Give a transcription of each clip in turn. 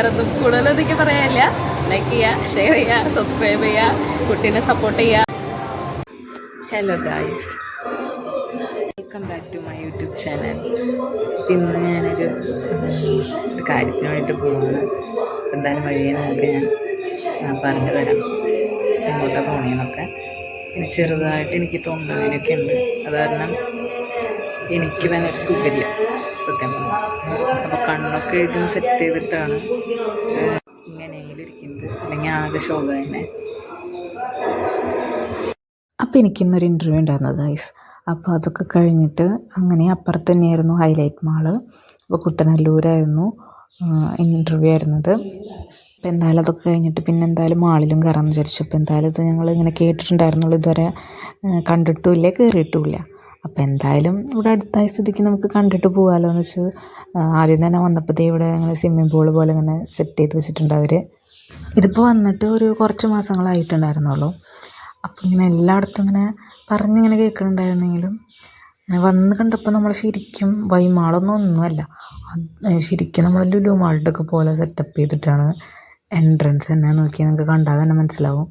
വേറെ കൂടുതൽ കൂടുതലൊന്നും പറയാനില്ല. ലൈക്ക് ചെയ്യുക ഷെയർ ചെയ്യുക സബ്സ്ക്രൈബ് ചെയ്യുക കുട്ടീനെ സപ്പോർട്ട് ചെയ്യുക hello guys welcome back to my YouTube channel ഇന്ന് ഞാനൊരു ഒരു കാര്യത്തിന് വേണ്ടിയിട്ട് പോവാണ്. എന്തായാലും വഴിയെ നമുക്ക് ഞാൻ ഞാൻ പറഞ്ഞു തരാം. എങ്ങോട്ടാണ് പോണേന്നൊക്കെ. പിന്നെ ചെറുതായിട്ട് എനിക്ക് തോന്നുന്നതിനൊക്കെ ഉണ്ട്. അത് കാരണം എനിക്ക് തന്നെ ഒരു സുഖമില്ല. സത്യം പറഞ്ഞാൽ അപ്പോൾ കണ്ണൊക്കെ എഴുതി സെറ്റ് ചെയ്തിട്ടാണ് ഇങ്ങനെ ഇങ്ങനെയെങ്കിലും ഇരിക്കുന്നത് അല്ലെങ്കിൽ ആകെ ശോക തന്നെ. അപ്പോൾ എനിക്കിന്നൊരു ഇന്റർവ്യൂ ഉണ്ടായിരുന്നു ഗൈസ് അപ്പോൾ അതൊക്കെ കഴിഞ്ഞിട്ട് അങ്ങനെ അപ്പുറത്ത് തന്നെയായിരുന്നു ഹൈലൈറ്റ് മാൾ അപ്പോൾ കുട്ടനല്ലൂരായിരുന്നു ഇന്റർവ്യൂ ആയിരുന്നത്. അപ്പോൾ എന്തായാലും അതൊക്കെ കഴിഞ്ഞിട്ട് പിന്നെ എന്തായാലും മാളിലും കയറാമെന്ന് വിചാരിച്ചു. അപ്പോൾ എന്തായാലും ഇത് ഞങ്ങൾ ഇങ്ങനെ കേട്ടിട്ടുണ്ടായിരുന്നുള്ളൂ ഇതുവരെ കണ്ടിട്ടുമില്ല കയറിയിട്ടുമില്ല അപ്പോൾ എന്തായാലും ഇവിടെ അടുത്തായ സ്ഥിതിക്ക് നമുക്ക് കണ്ടിട്ട് പോകാമല്ലോ എന്ന് വെച്ചാൽ ആദ്യം തന്നെ വന്നപ്പോഴത്തേ ഇവിടെ ഇങ്ങനെ സ്വിമ്മിംഗ് പൂൾ പോലെ ഇങ്ങനെ സെറ്റ് ചെയ്ത് വെച്ചിട്ടുണ്ട് അവർ ഇതിപ്പോൾ വന്നിട്ട് ഒരു കുറച്ച് മാസങ്ങളായിട്ടുണ്ടായിരുന്നുള്ളൂ. അപ്പോൾ ഇങ്ങനെ എല്ലായിടത്തും ഇങ്ങനെ പറഞ്ഞിങ്ങനെ കേൾക്കുന്നുണ്ടായിരുന്നെങ്കിലും വന്ന് കണ്ടപ്പോൾ നമ്മൾ ശരിക്കും വൈമാളൊന്നും ഒന്നുമല്ല. ശരിക്കും നമ്മൾ ലുലു മാളുടെ ഒക്കെ പോലെ സെറ്റപ്പ് ചെയ്തിട്ടാണ് എൻട്രൻസ് തന്നെ നോക്കി നിങ്ങൾക്ക് കണ്ടാൽ തന്നെ മനസ്സിലാവും.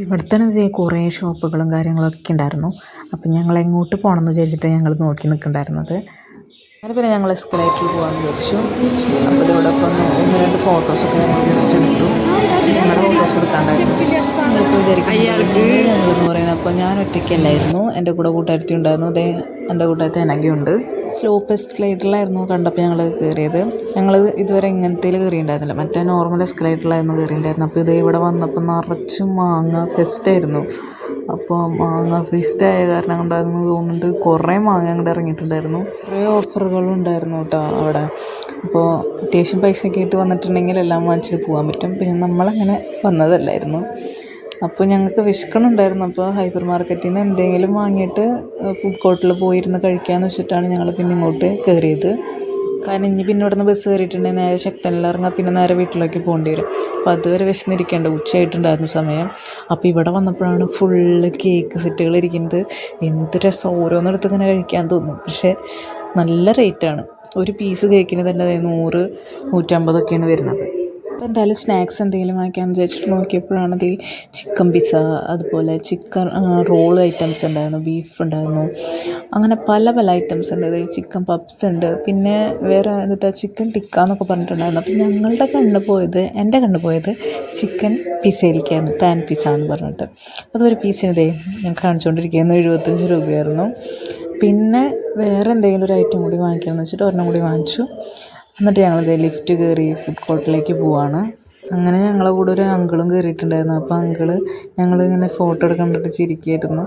ഇവിടെ തന്നെ ഇതേ കുറേ ഷോപ്പുകളും കാര്യങ്ങളും ഒക്കെ ഉണ്ടായിരുന്നു. അപ്പം ഞങ്ങൾ എങ്ങോട്ട് പോകണം എന്ന് വിചാരിച്ചിട്ട് ഞങ്ങൾ നോക്കി നിൽക്കുന്നുണ്ടായിരുന്നത്. അങ്ങനെ പിന്നെ ഞങ്ങൾ എസ്കലേറ്ററിൽ പോകാമെന്ന് വിചാരിച്ചു. അപ്പോൾ ഇതോടൊപ്പം ഒന്ന് രണ്ട് ഫോട്ടോസൊക്കെ ഞങ്ങൾ ജസ്റ്റ് എടുത്തു. ഞങ്ങളുടെ ഫോട്ടോസ് എടുക്കാണ്ടായിരുന്നു. ഞങ്ങളിപ്പോൾ വിചാരിക്കും ഞങ്ങളെന്ന് പറയുന്നത്? അപ്പോൾ ഞാൻ ഒറ്റയ്ക്കല്ലായിരുന്നു. എന്റെ കൂടെ കൂട്ടുകാരത്തി ഉണ്ടായിരുന്നു. അതേ എന്റെ കൂട്ടുകാരത്തി അനഘയുണ്ട്. സ്ലോപ്പ് എസ്കലേറ്ററിലായിരുന്നു കണ്ടപ്പോൾ ഞങ്ങൾ കയറിയത്. ഞങ്ങൾ ഇതുവരെ ഇങ്ങനത്തെ കയറിയിട്ടുണ്ടായിരുന്നില്ല. മറ്റേ നോർമൽ എസ്കലേറ്ററിലായിരുന്നു കയറിയിട്ടുണ്ടായിരുന്നത്. അപ്പോൾ ഇത് ഇവിടെ വന്നപ്പോൾ നിറച്ച് മാങ്ങ ഫെസ്റ്റായിരുന്നു അപ്പോൾ മാങ്ങ ഫീസ്റ്റ് ആയ കാരണം കൊണ്ടായിരുന്നു തോന്നുന്നുണ്ട് കുറേ മാങ്ങ അങ്ങോട്ട് ഇറങ്ങിയിട്ടുണ്ടായിരുന്നു. കുറേ ഓഫറുകളും ഉണ്ടായിരുന്നു കേട്ടോ അവിടെ. അപ്പോൾ അത്യാവശ്യം പൈസ ഒക്കെ ഇട്ട് വന്നിട്ടുണ്ടെങ്കിൽ എല്ലാം വാങ്ങിച്ചിട്ട് പോകാൻ പറ്റും. പിന്നെ നമ്മളങ്ങനെ വന്നതല്ലായിരുന്നു. അപ്പോൾ ഞങ്ങൾക്ക് വിശക്കണുണ്ടായിരുന്നു. അപ്പോൾ ഹൈപ്പർ മാർക്കറ്റിൽ നിന്ന് എന്തെങ്കിലും വാങ്ങിയിട്ട് ഫുഡ് കോർട്ടിൽ പോയിരുന്ന് കഴിക്കാമെന്ന് വെച്ചിട്ടാണ് ഞങ്ങൾ പിന്നെ ഇങ്ങോട്ട് കയറിയത് കാരണം ഇനി പിന്നെ ഇവിടുന്ന് ബസ് കയറിയിട്ടുണ്ടെങ്കിൽ നേരെ ശക്തനിൽ ഇറങ്ങാം പിന്നെ നേരെ വീട്ടിലേക്ക് പോകേണ്ടി വരും. അപ്പോൾ അതുവരെ വിശന്നിരിക്കേണ്ട. ഉച്ചയായിട്ടുണ്ടായിരുന്നു സമയം. അപ്പോൾ ഇവിടെ വന്നപ്പോഴാണ് ഫുള്ള് കേക്ക് സെറ്റുകൾ ഇരിക്കുന്നത്. എന്ത് രസം. ഓരോന്നെടുത്ത് ഇങ്ങനെ കഴിക്കാൻ തോന്നും. പക്ഷേ നല്ല റേറ്റാണ് ഒരു പീസ് കേക്കിന് തന്നെ നൂറ് നൂറ്റമ്പതൊക്കെയാണ് വരുന്നത്. അപ്പോൾ എന്തായാലും സ്നാക്സ് എന്തെങ്കിലും വാങ്ങിക്കാമെന്ന് വിചാരിച്ചിട്ട് നോക്കിയപ്പോഴാണ് ഈ ചിക്കൻ പിസ്സ അതുപോലെ ചിക്കൻ റോൾ ഐറ്റംസ് ഉണ്ടായിരുന്നു ബീഫ് ഉണ്ടായിരുന്നു. അങ്ങനെ പല പല ഐറ്റംസ് ഉണ്ട്. ചിക്കൻ പപ്സ് ഉണ്ട്. പിന്നെ വേറെ എന്നിട്ട് ചിക്കൻ ടിക്ക എന്നൊക്കെ പറഞ്ഞിട്ടുണ്ടായിരുന്നു. അപ്പോൾ ഞങ്ങളുടെ കണ്ണ് പോയത് എന്റെ കണ്ണ് പോയത് ചിക്കൻ പിസയിലേക്കായിരുന്നു പാൻ പിസ്സ എന്ന് പറഞ്ഞിട്ട്. അതൊരു പീസിന് ദേ ഞാൻ കാണിച്ചുകൊണ്ടിരിക്കുകയായിരുന്നു എഴുപത്തഞ്ച് രൂപയായിരുന്നു. പിന്നെ വേറെ എന്തെങ്കിലും ഒരു ഐറ്റം കൂടി വാങ്ങിക്കാമെന്ന് വെച്ചിട്ട് ഒരെണ്ണം കൂടി വാങ്ങിച്ചു. എന്നിട്ട് ഞങ്ങൾ ലിഫ്റ്റ് കയറി ഫുഡ് കോർട്ടിലേക്ക് പോവാണ്. അങ്ങനെ ഞങ്ങളെ കൂടെ ഒരു അങ്കിളും കയറിയിട്ടുണ്ടായിരുന്നു അപ്പോൾ അങ്കിൾ ഞങ്ങൾ ഇങ്ങനെ ഫോട്ടോ എടുക്കണ്ടിട്ട് ചിരിക്കുമായിരുന്നു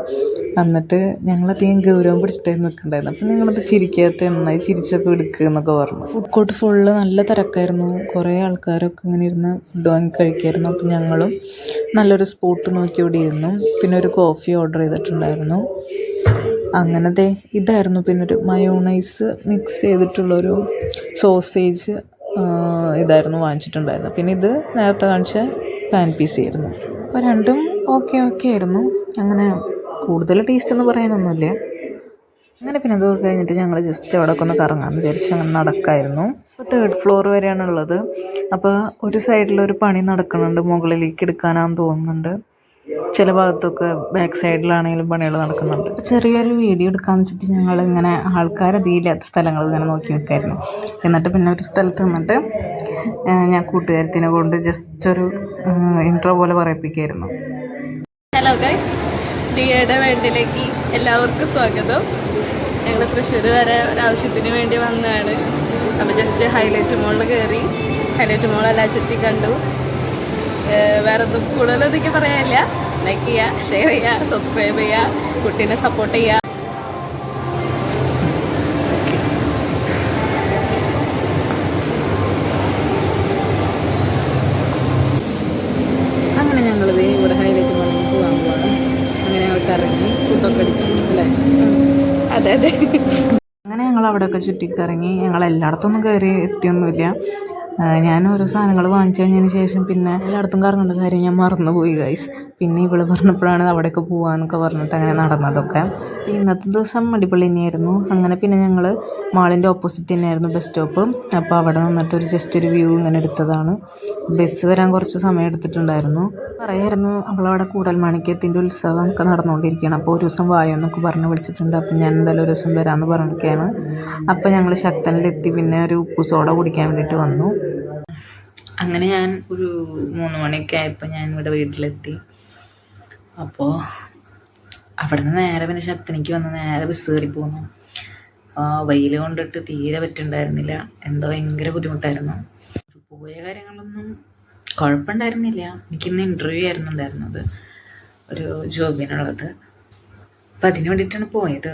എന്നിട്ട് ഞങ്ങളധികം ഗൗരവം പിടിച്ചിട്ടായിരുന്നു നിൽക്കുന്നുണ്ടായിരുന്നു അപ്പോൾ നിങ്ങളത് ചിരിക്കാത്ത നന്നായി ചിരിച്ചൊക്കെ എടുക്കുക എന്നൊക്കെ പറഞ്ഞു. ഫുഡ് കോർട്ട് ഫുള്ള് നല്ല തിരക്കായിരുന്നു. കുറേ ആൾക്കാരൊക്കെ ഇങ്ങനെ ഇരുന്ന് ഫുഡ് വാങ്ങി കഴിക്കായിരുന്നു അപ്പോൾ ഞങ്ങളും നല്ലൊരു സ്പോട്ട് നോക്കി ഇവിടെ ഇരുന്നു. പിന്നെ ഒരു കോഫി ഓർഡർ ചെയ്തിട്ടുണ്ടായിരുന്നു. അങ്ങനെ ദേ ഇതായിരുന്നു. പിന്നൊരു ഒരു മയോണൈസ് മിക്സ് ചെയ്തിട്ടുള്ളൊരു സോസേജ് ഇതായിരുന്നു വാങ്ങിച്ചിട്ടുണ്ടായിരുന്നത്. പിന്നെ ഇത് നേരത്തെ കാണിച്ച പാൻ പീസ് ആയിരുന്നു. അപ്പോൾ രണ്ടും ഓക്കെ ഓക്കെ ആയിരുന്നു. അങ്ങനെ കൂടുതൽ ടേസ്റ്റ് എന്ന് പറയാനൊന്നുമില്ല. അങ്ങനെ പിന്നെ അതൊക്കെ കഴിഞ്ഞിട്ട് ഞങ്ങൾ ജസ്റ്റ് അവിടെ ഒക്കെ ഒന്ന് കറങ്ങാമെന്ന് വിചാരിച്ച് അങ്ങനെ നടക്കായിരുന്നു. അപ്പോൾ തേർഡ് ഫ്ലോർ വരെയാണ് ഉള്ളത് അപ്പോൾ ഒരു സൈഡിലൊരു പണി നടക്കുന്നുണ്ട്. മുകളിലേക്ക് എടുക്കാനാന്ന് തോന്നുന്നുണ്ട്. ചില ഭാഗത്തൊക്കെ ബാക്ക് സൈഡിലാണെങ്കിലും പണികൾ നടക്കുന്നുണ്ട്. അപ്പോൾ ചെറിയൊരു വീഡിയോ എടുക്കാമെന്ന് വെച്ചിട്ട് ഞങ്ങൾ ഇങ്ങനെ ആൾക്കാരധികമില്ലാത്ത സ്ഥലങ്ങൾ ഇങ്ങനെ നോക്കി നിൽക്കായിരുന്നു എന്നിട്ട് പിന്നെ ഒരു സ്ഥലത്ത് നിന്നിട്ട് ഞാൻ കൂട്ടുകാരത്തിനെ കൊണ്ട് ജസ്റ്റ് ഒരു ഇൻട്രോ പോലെ പറയിപ്പിക്കായിരുന്നു. ഹലോ ഗൈസ് ഡിയുടെ വേണ്ടിലേക്ക് എല്ലാവർക്കും സ്വാഗതം. ഞങ്ങൾ തൃശ്ശൂർ വരെ ഒരാവശ്യത്തിന് വേണ്ടി വന്നതാണ്. അപ്പോൾ ജസ്റ്റ് ഹൈലൈറ്റ് മോളിൽ കയറി ഹൈലൈറ്റ് മോൾ ചെത്തി കണ്ടു വേറെ ഒന്നും കൂടുതലൊന്നും പറയാനില്ല. ലൈക്ക് ചെയ്യുക ഷെയർ ചെയ്യുക സബ്സ്ക്രൈബ് ചെയ്യുക കുട്ടീനെ സപ്പോർട്ട് ചെയ്യുക അങ്ങനെ ഞങ്ങളിത് ഇവിടെ ഹൈലൈറ്റ് മോളിൽ പോകാൻ പോവാണ്. അങ്ങനെ ഞങ്ങൾ കറങ്ങി ഫുഡൊക്കെ അടിച്ച് അല്ലേ? അതെ അതെ. അങ്ങനെ ഞങ്ങൾ അവിടെയൊക്കെ ചുറ്റിക്കറങ്ങി. ഞങ്ങൾ എല്ലായിടത്തൊന്നും കയറി എത്തിയൊന്നുമില്ല. ഞാൻ ഓരോ സാധനങ്ങൾ വാങ്ങിച്ചു കഴിഞ്ഞതിന് ശേഷം പിന്നെ എല്ലായിടത്തും കറങ്ങേണ്ട കാര്യം ഞാൻ മറന്നുപോയി ഗൈസ് പിന്നെ ഇവൾ പറഞ്ഞപ്പോഴാണ് അവിടെയൊക്കെ പോവാന്നൊക്കെ പറഞ്ഞിട്ട് അങ്ങനെ നടന്നതൊക്കെ. ഇന്നത്തെ ദിവസം അടിപൊളി തന്നെയായിരുന്നു. അങ്ങനെ പിന്നെ ഞങ്ങൾ മാളിന്റെ ഓപ്പോസിറ്റ് തന്നെയായിരുന്നു ബസ് സ്റ്റോപ്പ് അപ്പോൾ അവിടെ നിന്നിട്ട് ഒരു ജസ്റ്റ് ഒരു വ്യൂ ഇങ്ങനെ എടുത്തതാണ്. ബസ് വരാൻ കുറച്ച് സമയം എടുത്തിട്ടുണ്ടായിരുന്നു. പറയായിരുന്നു അവളവിടെ കൂടൽമാണിക്യത്തിന്റെ ഉത്സവം ഒക്കെ നടന്നുകൊണ്ടിരിക്കുകയാണ്. അപ്പോൾ ഒരു ദിവസം വായോ എന്നൊക്കെ പറഞ്ഞ് വിളിച്ചിട്ടുണ്ട്. അപ്പം ഞാൻ എന്തായാലും ഒരു ദിവസം വരാമെന്ന് പറഞ്ഞിരിക്കുകയാണ്. അപ്പോൾ ഞങ്ങൾ ശക്തനിലെത്തി പിന്നെ ഒരു ഉപ്പു സോഡ കുടിക്കാൻ വേണ്ടിയിട്ട് വന്നു. അങ്ങനെ ഞാൻ ഒരു മൂന്ന് മണിയൊക്കെ ആയപ്പോൾ ഞാൻ ഇവിടെ വീട്ടിലെത്തി. അപ്പോൾ അവിടുന്ന് നേരെ പിന്നെ ശക്തനിക്ക് വന്ന് നേരെ ബസ് കയറി പോന്നു. വെയിൽ കൊണ്ടിട്ട് തീരെ പറ്റുണ്ടായിരുന്നില്ല. എന്തോ ഭയങ്കര ബുദ്ധിമുട്ടായിരുന്നു. പോയ കാര്യങ്ങളൊന്നും കുഴപ്പമുണ്ടായിരുന്നില്ല എനിക്കിന്ന് ഇന്റർവ്യൂ ആയിരുന്നു ഉണ്ടായിരുന്നത്. ഒരു ജോബിനുള്ളത്. അപ്പം അതിന് വേണ്ടിയിട്ടാണ് പോയത്.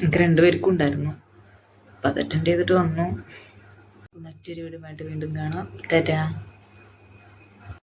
എനിക്ക് രണ്ടുപേർക്കും ഉണ്ടായിരുന്നു. അപ്പം അത് അറ്റൻഡ് ചെയ്തിട്ട് വന്നു. മറ്റൊരു വീടുമായിട്ട് വീണ്ടും കാണാം. ടാറ്റാ.